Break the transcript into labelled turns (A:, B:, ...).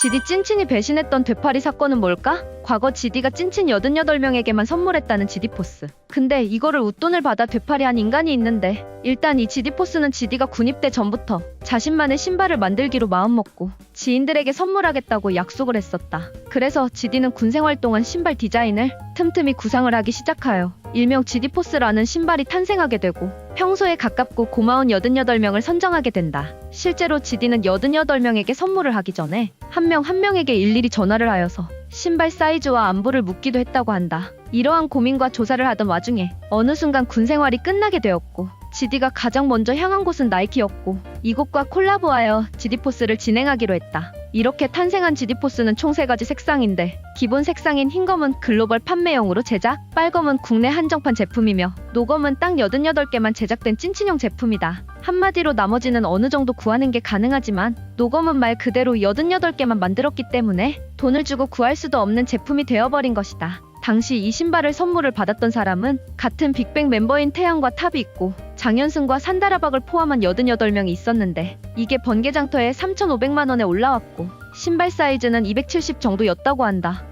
A: 지디 찐친이 배신했던 되파리 사건은 뭘까? 과거 지디가 찐친 88명에게만 선물했다는 지디포스. 근데 이거를 웃돈을 받아 되파리한 인간이 있는데 일단 이 지디포스는 지디가 군입대 전부터 자신만의 신발을 만들기로 마음먹고 지인들에게 선물하겠다고 약속을 했었다. 그래서 지디는 군 생활 동안 신발 디자인을 틈틈이 구상을 하기 시작하여 일명 지디포스라는 신발이 탄생하게 되고 평소에 가깝고 고마운 88명을 선정하게 된다. 실제로 지디는 88명에게 선물을 하기 전에 한 명 한 명에게 일일이 전화를 하여서 신발 사이즈와 안부를 묻기도 했다고 한다. 이러한 고민과 조사를 하던 와중에 어느 순간 군 생활이 끝나게 되었고 지디가 가장 먼저 향한 곳은 나이키였고 이곳과 콜라보하여 지디포스를 진행하기로 했다. 이렇게 탄생한 지디포스는 총세 가지 색상인데 기본 색상인 흰검은 글로벌 판매용으로 제작, 빨검은 국내 한정판 제품이며 노검은 딱 88개만 제작된 찐친형 제품이다. 한마디로 나머지는 어느 정도 구하는 게 가능하지만 노검은 말 그대로 88개만 만들었기 때문에 돈을 주고 구할 수도 없는 제품이 되어버린 것이다. 당시 이 신발을 선물을 받았던 사람은 같은 빅뱅 멤버인 태양과 탑이 있고 장현승과 산다라박을 포함한 88명이 있었는데 이게 번개장터에 3,500만 원에 올라왔고 신발 사이즈는 270 정도였다고 한다.